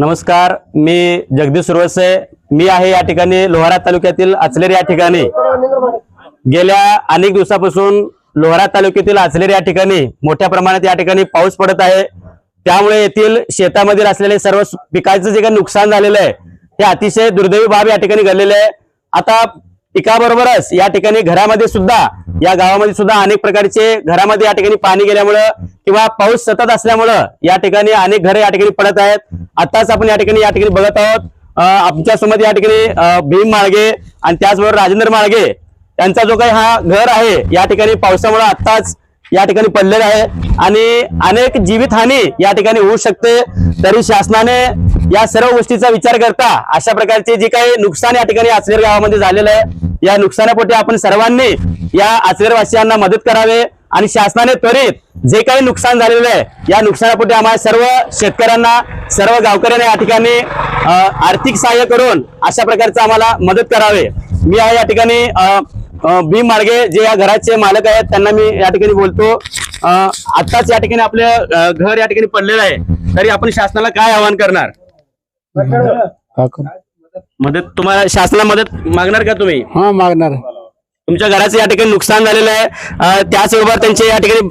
नमस्कार मी जगदीश सुरवसे. मी आहे या ठिकाणी लोहारा तालुक्यातील आचलेर या ठिकाणी. गेल्या अनेक दिवसापासून लोहारा तालुक्यातील आचलेर या ठिकाणी मोठ्या प्रमाणात या ठिकाणी पाऊस पडत आहे. त्यामुळे येथील शेतामध्ये असलेले सर्व पिकाचं जे काही नुकसान झालेलं आहे हे अतिशय दुर्दैवी बाब या ठिकाणी घडलेले आहे. आता पिकाबरोबरच या ठिकाणी घरामध्ये सुद्धा या गावामध्ये सुद्धा अनेक प्रकारचे घरामध्ये या ठिकाणी पाणी गेल्यामुळं किंवा पाऊस सतत असल्यामुळं या ठिकाणी अनेक घरं या ठिकाणी पडत आहेत. आताच आपण या ठिकाणी या ठिकाणी बघत आहोत आमच्यासोबत या ठिकाणी भीम माळगे आणि त्याचबरोबर राजेंद्र माळगे यांचा जो काही हा घर आहे या ठिकाणी पावसामुळे आत्ताच या ठिकाणी पडलेला आहे. आणि अनेक जीवितहानी या ठिकाणी होऊ शकते. तरी शासनाने या सर्व गोष्टीचा विचार करता अशा प्रकारचे जे काही नुकसान या ठिकाणी आचलेर गावामध्ये झालेलं आहे या नुकसानापोटी आपण सर्वांनी या आचलेरवासियांना मदत करावे आणि शासनाने त्वरित जे काही नुकसान झालेलं आहे या नुकसानापोटी आम्हाला सर्व शेतकऱ्यांना सर्व गावकऱ्यांना या ठिकाणी आर्थिक सहाय्य करून अशा प्रकारचं आम्हाला मदत करावे. मी आहे या ठिकाणी अं, भीम मार्गे जे या घराचे मालक आहेत त्यांना मी या ठिकाणी बोलतो. आत्ताच या ठिकाणी आपलं घर या ठिकाणी पडलेलं आहे. तरी आपण शासनाला काय आवाहन करणार? मदत तुम्हाला शासनाला मदत मागणार का तुम्ही? हा मागणार. तुमच्या घराचं या ठिकाणी नुकसान झालेलं आहे. त्याचबरोबर त्यांचे या ठिकाणी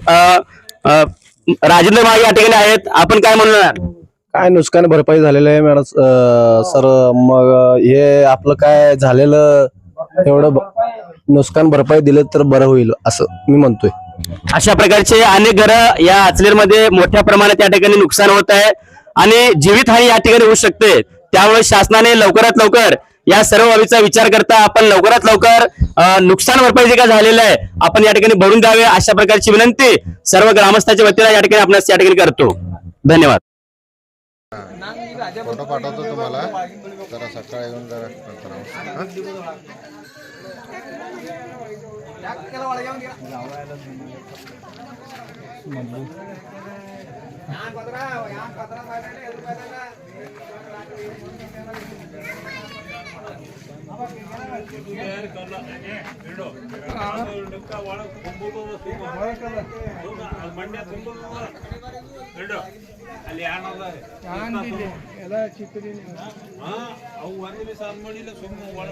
राजेंद्र माळे या ठिकाणी आहेत. आपण काय म्हणणार? काय नुकसान भरपाई झालेलं आहे मॅडम. सर मग हे आपलं काय झालेलं एवढं नुकसान भरपाई दिलं तर बरं होईल असं मी म्हणतोय. अशा प्रकारचे अनेक घरं या मध्ये मोठ्या प्रमाणात या ठिकाणी नुकसान होत आहे. आणि जीवितहानी या ठिकाणी होऊ शकते. त्यामुळे शासनाने लवकरात लवकर या सर्व बाबीचा विचार करता आपण लवकरात लवकर नुकसान भरपाई जे काय झालेलं आहे आपण या ठिकाणी भरून द्यावे अशा प्रकारची विनंती सर्व ग्रामस्थांच्या वतीला या ठिकाणी आपण या ठिकाणी करतो. धन्यवाद. फोटो पाठवतो तुम्हाला. जरा सकाळी येऊन जरा ಯಾಕೆ ಮಂಡ್ಯ ತುಂಬ ಅಲ್ಲಿ ಎಲ್ಲ ಚಿಕ್ಕದಿ ಹಾ ಅವು ಒಂದು ದಿವಸ ಅದು ಮಾಡಿಲ್ಲ ಸುಮ್ಮನೆ ಒಳ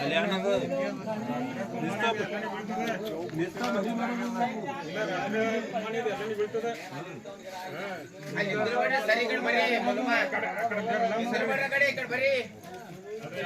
ಅಲ್ಲಿ